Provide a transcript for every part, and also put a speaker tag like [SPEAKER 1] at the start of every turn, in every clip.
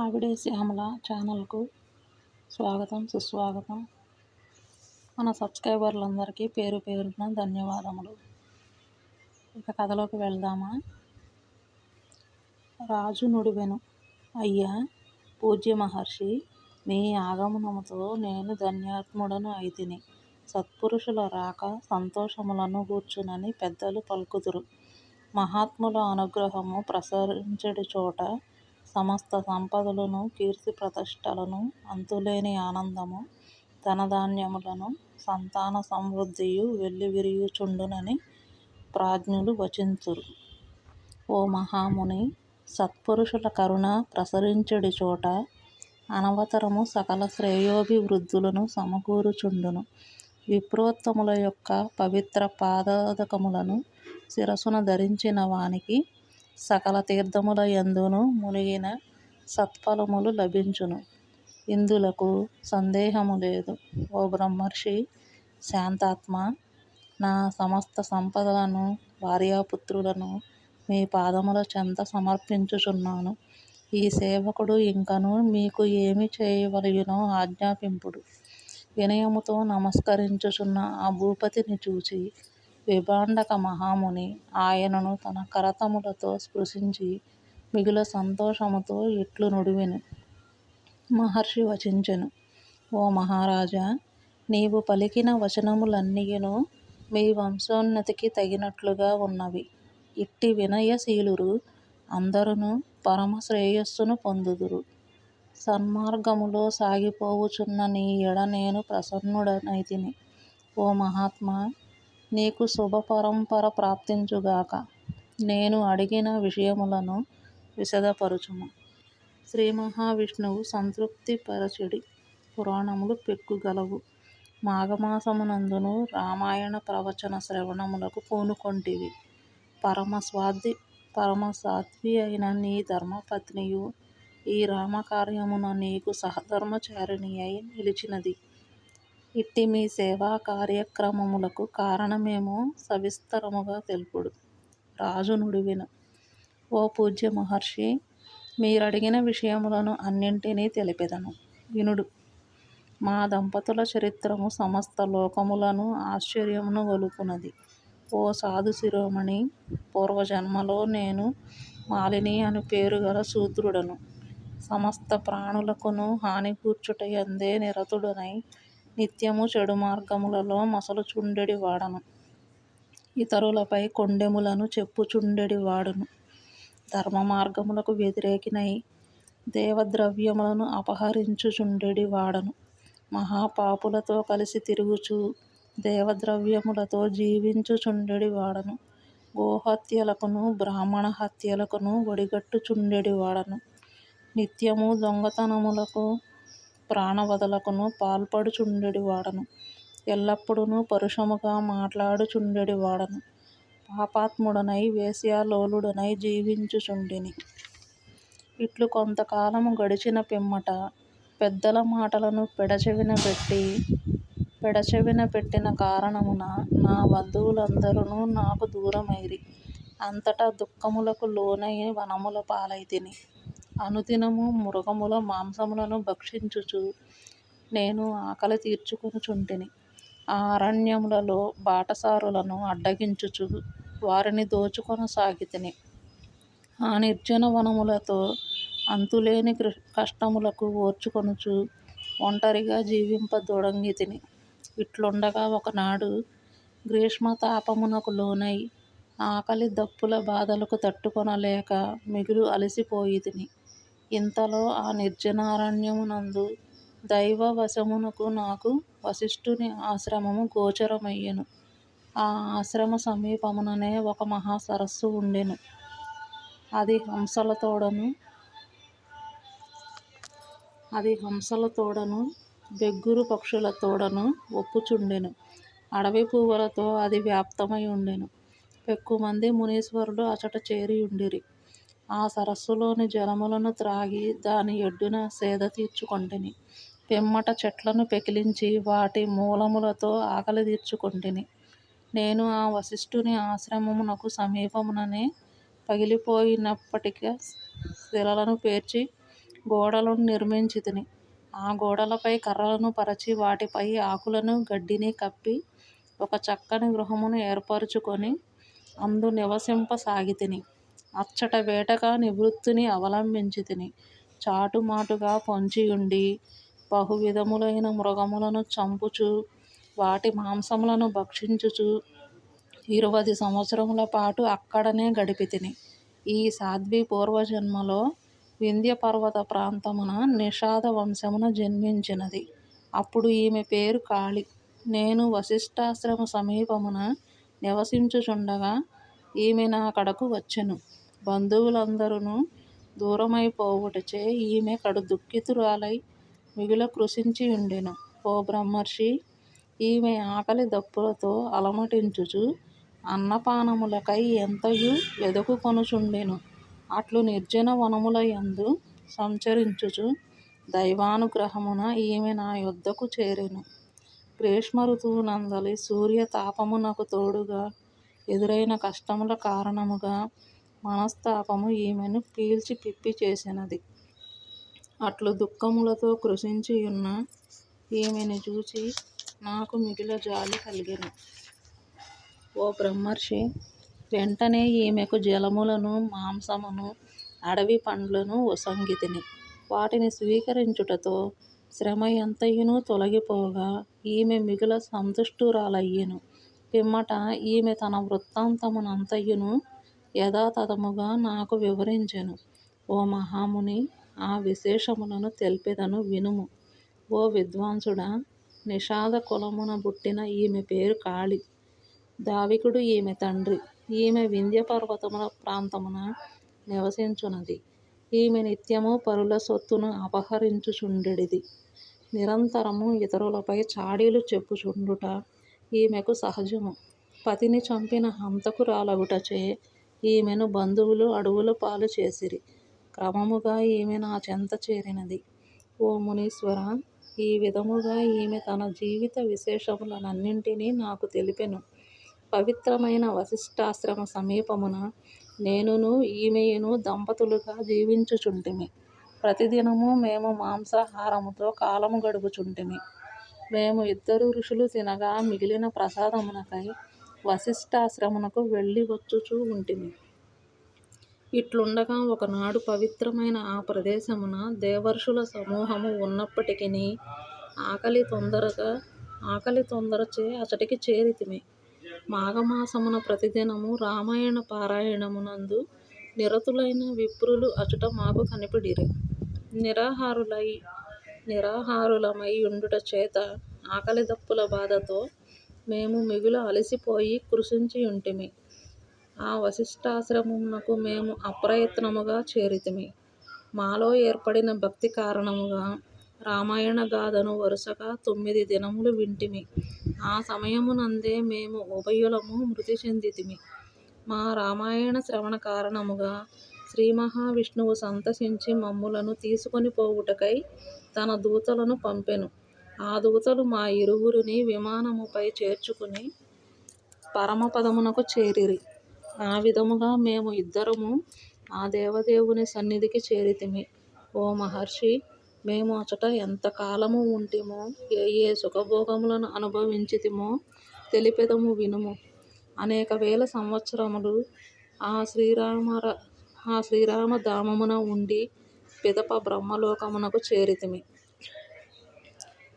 [SPEAKER 1] ఆవిడే శ్యామల ఛానల్కు స్వాగతం సుస్వాగతం. మన సబ్స్క్రైబర్లందరికీ పేరు పేరున ధన్యవాదములు. ఇక కథలోకి వెళ్దామా? రాజు నుడివెను. అయ్యా పూజ్య మహర్షి మీ ఆగమనముతో నేను ధన్యాత్ముడను అయితిని. సత్పురుషుల రాక సంతోషములను గూర్చునని పెద్దలు పలుకుదురు. మహాత్ముల అనుగ్రహము ప్రసరించడి చోట సమస్త సంపదలను కీర్తి ప్రతిష్టలను అంతులేని ఆనందము ధనధాన్యములను సంతాన సమృద్ధియు వెల్లివిరియుచుండునని ప్రాజ్ఞులు వచింతురు ఓ మహాముని సత్పురుషుల కరుణ ప్రసరించుడి చోట అనవతరము సకల శ్రేయోభివృద్ధులను సమకూరుచుండును. విప్రోత్తముల యొక్క పవిత్ర పాదోదకములను శిరసున ధరించిన వానికి సకల తీర్థముల ఎందును మునిగిన సత్ఫలములు లభించును. ఇందులకు సందేహము లేదు. ఓ బ్రహ్మర్షి శాంతాత్మ నా సమస్త సంపదలను భార్యాపుత్రులను మీ పాదముల చెంత సమర్పించుచున్నాను. ఈ సేవకుడు ఇంకను మీకు ఏమి చేయవలయునో ఆజ్ఞాపింపుడు. వినయముతో నమస్కరించుచున్న ఆ భూపతిని చూచి విభాండక మహాముని ఆయనను తన కరతములతో స్పృశించి మిగుల సంతోషముతో ఇట్లు నుడివెను. మహర్షి వచించెను ఓ మహారాజా నీవు పలికిన వచనములన్నియును మీ వంశోన్నతికి తగినట్లుగా ఉన్నవి. ఇట్టి వినయశీలురు అందరును పరమ శ్రేయస్సును పొందుదురు. సన్మార్గములో సాగిపోవుచున్న నీ ఎడ నేను ప్రసన్నుడనైతిని. ఓ మహాత్మా నీకు శుభపరంపర ప్రాప్తించుగాక. నేను అడిగిన విషయములను విశదపరచుము. శ్రీ మహావిష్ణువు సంతృప్తి పరచెడి పురాణములు పెక్కుగలవు. మాఘమాసమునందును రామాయణ ప్రవచన శ్రవణములకు పూనుకొంటివి. పరమస్వాది పరమసాధ్వి అయిన నీ ధర్మపత్నియు ఈ రామకార్యమున నీకు సహధర్మచారిణి అయి నిలిచినది. ఇట్టి మీ సేవా కార్యక్రమములకు కారణమేమో సవిస్తరముగా తెలుపుడు. రాజు నుడివిన. ఓ పూజ్య మహర్షి మీరడిగిన విషయములను అన్నింటినీ తెలిపెదను. వినుడు. మా దంపతుల చరిత్రము సమస్త లోకములను ఆశ్చర్యమును గొలుపునది ఓ సాధు శిరోమణి పూర్వజన్మలో నేను మాలిని అని పేరు గల శూద్రుడను. సమస్త ప్రాణులకును హాని కూర్చుటయందే నిరతుడనై నిత్యము చెడు మార్గములలో మసలుచుండెడి వాడను. ఇతరులపై కొండెములను చెప్పుచుండెడి వాడును. ధర్మ మార్గములకు వ్యతిరేకినై దేవద్రవ్యములను అపహరించుచుండెడి వాడను. మహాపాపులతో కలిసి తిరుగుచు దేవద్రవ్యములతో జీవించుచుండెడి వాడను. గోహత్యలకును బ్రాహ్మణ హత్యలకును ఒడిగట్టుచుండెడి వాడను. నిత్యము దొంగతనములకు ప్రాణవదలకును పాల్పడుచుండెడి వాడను ఎల్లప్పుడూ పరుషముగా మాట్లాడుచుండెడి వాడను పాపాత్ముడనై వేశ్యాలోలుడనై జీవించుచుండిని. ఇట్లు కొంతకాలము గడిచిన పిమ్మట పెద్దల మాటలను పెడచెవిన పెట్టి పెడచెవిన పెట్టిన కారణమున నా బంధువులందరూ నాకు దూరమైరి. అంతటా దుఃఖములకు లోనై వనముల పాలైతిని అనుదినము మృగముల మాంసములను భక్షించుచు నేను ఆకలి తీర్చుకొనుచుంటిని. ఆ అరణ్యములలో బాటసారులను అడ్డగించుచు వారిని దోచుకొనసాగితిని. ఆ నిర్జన వనములతో అంతులేని కష్టములకు ఓర్చుకొనుచు ఒంటరిగా జీవింపదొడంగితిని ఇట్లుండగా ఒకనాడు గ్రీష్మతాపమునకు లోనై ఆకలి దప్పుల బాధలకు తట్టుకొనలేక మిగులు అలసిపోయితిని. ఇంతలో ఆ నిర్జనారణ్యమునందు దైవ వశమునకు నాకు వశిష్ఠుని ఆశ్రమము గోచరమయ్యెను. ఆ ఆశ్రమ సమీపముననే ఒక మహా సరస్సు ఉండెను. అది హంసల తోడను అది హంసల తోడను బెగ్గురు పక్షుల తోడను ఒప్పుచుండెను. అడవి పువ్వులతో అది వ్యాప్తమై ఉండెను. పెక్కుమంది మునీశ్వరులు అచట చేరి ఉండిరి. ఆ సరస్సులోని జలములను త్రాగి దాని ఎడ్డున సేద తీర్చుకొంటిని. పిమ్మట చెట్లను పెకిలించి వాటి మూలములతో ఆకలి తీర్చుకొంటిని. నేను ఆ వశిష్ఠుని ఆశ్రమమునకు సమీపముననే పగిలిపోయినప్పటికీ శిలలను పేర్చి గోడలను నిర్మించితిని. ఆ గోడలపై కర్రలను పరచి వాటిపై ఆకులను గడ్డిని కప్పి ఒక చక్కని గృహమును ఏర్పరచుకొని అందు నివసింపసాగితిని. అచ్చట వేటగా నివృత్తిని అవలంబించితిని చాటుమాటుగా పొంచియుండి బహువిధములైన మృగములను చంపుచు వాటి మాంసములను భక్షించుచు ఇరవై సంవత్సరముల పాటు అక్కడనే గడిపితిని ఈ సాధ్వి పూర్వజన్మలో వింధ్య పర్వత ప్రాంతమున నిషాద వంశమున జన్మించినది. అప్పుడు ఈమె పేరు కాళి. నేను వశిష్ఠాశ్రమ సమీపమున నివసించుచుండగా ఈమె నా కడకు వచ్చెను. బంధువులందరును దూరమైపోవుటచే ఈమె కడు దుఃఖితురాలై మిగుల కృషించి ఉండెను. ఓ బ్రహ్మర్షి ఈమె ఆకలి దప్పులతో అలమటించుచు అన్నపానములకై ఎంతయు వెదకుకొనుచుండెను. అట్లు నిర్జన వనముల యందు సంచరించుచు దైవానుగ్రహమున ఈమె నా యొద్దకు చేరెను. గ్రీష్మ ఋతువునందలి సూర్య తాపమునకు తోడుగా ఎదురైన కష్టముల కారణముగా మనస్తాపము ఈమెను పీల్చి పిప్పి చేసినది. అట్లు దుఃఖములతో కృశించియున్న ఈమెని చూచి నాకు మిగుల జాలి కలిగిన. ఓ బ్రహ్మర్షి వెంటనే ఈమెకు జలములను మాంసమును అడవి పండ్లను ఉసంగితిని వాటిని స్వీకరించుటతో శ్రమ ఎంతయును తొలగిపోగా ఈమె మిగుల సంతుష్టురాలయ్యెను. పిమ్మట ఈమె తన వృత్తాంతమునంతయును యథాతథముగా నాకు వివరించెను. ఓ మహాముని ఆ విశేషములను తెల్పెదను వినుము. ఓ విద్వాంసుడా నిషాద కులమున పుట్టిన ఈమె పేరు కాళి. దావికుడు ఈమె తండ్రి. ఈమె వింధ్య పర్వతముల ప్రాంతమున నివసించునది. ఈమె నిత్యము పరుల సొత్తును అపహరించుచుండెడిది. నిరంతరము ఇతరులపై చాడీలు చెప్పుచుండుట ఈమెకు సహజము. పతిని చంపిన హంతకురాలగుటచే ఈమెను బంధువులు అడవుల పాలు చేసిరి. క్రమముగా ఈమె నా చెంత చేరినది. ఓ మునీశ్వర ఈ విధముగా ఈమె తన జీవిత విశేషములనన్నింటినీ నాకు తెలిపెను. పవిత్రమైన వశిష్ఠాశ్రమ సమీపమున నేనును ఈమెయును దంపతులుగా జీవించుచుంటిమి. ప్రతిదినము మేము మాంసాహారముతో కాలము గడుపుచుంటిమి. మేము ఇద్దరు ఋషులు తినగా మిగిలిన ప్రసాదమునకై వశిష్ఠాశ్రమునకు వెళ్ళి వచ్చుచూ ఉంటిమి. ఇట్లుండగా ఒకనాడు పవిత్రమైన ఆ ప్రదేశమున దేవర్షుల సమూహము ఉన్నప్పటికీ ఆకలి తొందరగా ఆకలి తొందరచే అచటికి చేరితిమి. మాఘమాసమున ప్రతిదినము రామాయణ పారాయణమునందు నిరతులైన విప్రులు అచుట మాకు కనిపిడిరి. నిరాహారులై నిరాహారులమై ఉండుట చేత ఆకలి దప్పుల బాధతో మేము మిగుల అలసిపోయి కృశించియుంటిమి. ఆ వశిష్ఠాశ్రమమునకు మేము అప్రయత్నముగా చేరితిమి. మాలో ఏర్పడిన భక్తి కారణముగా రామాయణ గాథను వరుసగా తొమ్మిది దినములు వింటిమి. ఆ సమయమునందే మేము ఉభయులము మృతి చెందితిమి. మా రామాయణ శ్రవణ కారణముగా శ్రీ మహావిష్ణువు సంతసించి మమ్ములను తీసుకొని పోవుటకై తన దూతలను పంపెను. ఆ దూతలు మా ఇరువురిని విమానముపై చేర్చుకుని పరమపదమునకు చేరిరి. ఆ విధముగా మేము ఇద్దరము ఆ దేవదేవుని సన్నిధికి చేరితిమి. ఓ మహర్షి మేము అచట ఎంత కాలము ఉంటిమో ఏ ఏ సుఖభోగములను అనుభవించితిమో తెలిపెదము వినుము. అనేక వేల సంవత్సరములు ఆ శ్రీరామ ఆ శ్రీరామధామమున ఉండి పిదప బ్రహ్మలోకమునకు చేరితిమి.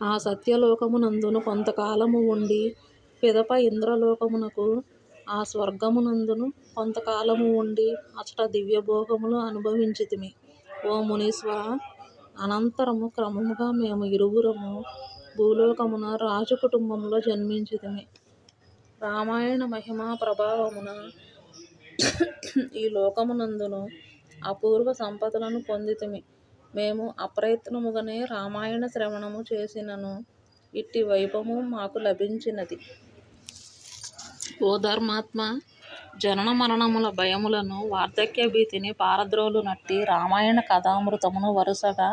[SPEAKER 1] ఆ సత్యలోకమునందును కొంతకాలము ఉండి పిదప ఇంద్రలోకమునకు ఆ స్వర్గమునందును కొంతకాలము ఉండి అచట దివ్యభోగములు అనుభవించితిమి. ఓ మునీశ్వర అనంతరము క్రమముగా మేము ఇరువురము భూలోకమున రాజు కుటుంబంలో జన్మించితిమి. రామాయణ మహిమా ప్రభావమున ఈ లోకమునందును అపూర్వ సంపదలను పొందితిమి. మేము అప్రయత్నముగానే రామాయణ శ్రవణము చేసినను. ఇట్టి వైభవము మాకు లభించినది. ఓ ధర్మాత్మ జనన మరణముల భయములను వార్ధక్య భీతిని పారద్రోలు నట్టి రామాయణ కథామృతమును వరుసగా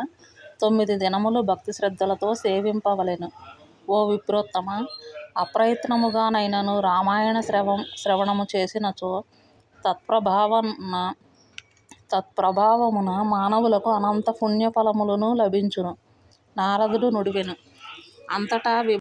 [SPEAKER 1] తొమ్మిది దినములు భక్తి శ్రద్ధలతో సేవింపవలెను. ఓ విప్రోత్తమ అప్రయత్నముగానైనను రామాయణ శ్రవం శ్రవణము చేసినచో తత్ప్రభావన తత్ప్రభావమున మానవులకు అనంత పుణ్యఫలములను లభించును. నారదుడు నుడివెను. అంతటా